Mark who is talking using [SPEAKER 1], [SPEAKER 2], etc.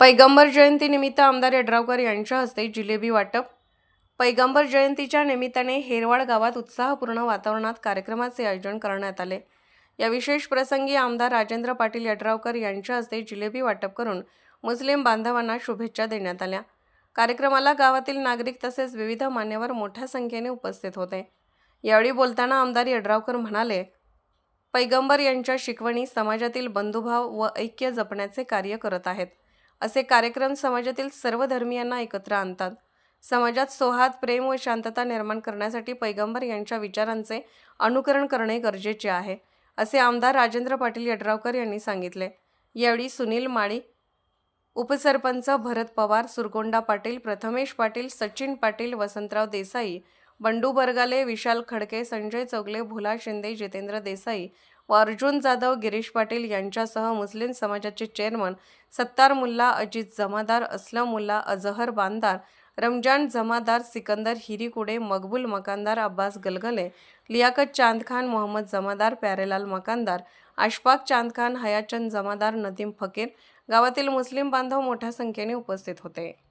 [SPEAKER 1] पैगंबर जयंतीनिमित्त आमदार यड्रावकर यांच्या हस्ते जिलेबी वाटप. पैगंबर जयंतीच्या निमित्ताने हेरवाड गावात उत्साहपूर्ण वातावरणात कार्यक्रमाचे आयोजन करण्यात आले. या विशेष प्रसंगी आमदार राजेंद्र पाटील यड्रावकर यांच्या हस्ते जिलेबी वाटप करून मुस्लिम बांधवांना शुभेच्छा देण्यात आल्या. कार्यक्रमाला गावातील नागरिक तसेच विविध मान्यवर मोठ्या संख्येने उपस्थित होते. यावेळी बोलताना आमदार यड्रावकर म्हणाले पैगंबर यांच्या शिकवणी समाजातील बंधुभाव व ऐक्य जपण्याचे कार्य करत आहेत. असे कार्यक्रम समाजातील सर्व धर्मियांना एकत्र आणतात. समाजात सोहात प्रेम व शांतता निर्माण करण्यासाठी पैगंबर यांच्या विचारांचे अनुकरण करणे गरजेचे आहे असे आमदार राजेंद्र पाटील यड्रावकर यांनी सांगितले. यावेळी सुनील माळी उपसरपंच भरत पवार सुरगोंडा पाटील प्रथमेश पाटील सचिन पाटील वसंतराव देसाई बंडू बरगाले विशाल खडके संजय चौगले भुला शिंदे जितेंद्र देसाई व अर्जुन जाधव गिरीश पाटील यांच्यासह मुस्लिम समाजाचे चेअरमन सत्तार मुल्ला अजित जमादार असलम मुल्ला अजहर बांदार रमजान जमादार सिकंदर हिरीकुडे मकबूल मकानदार अब्बास गलगले लियाकत चांदखान मोहम्मद जमादार प्यारेलाल मकानदार अशफाक चांदखान हयाचंद जमादार नदीम फकीर गावातील मुस्लिम बांधव मोठ्या संख्येने उपस्थित होते.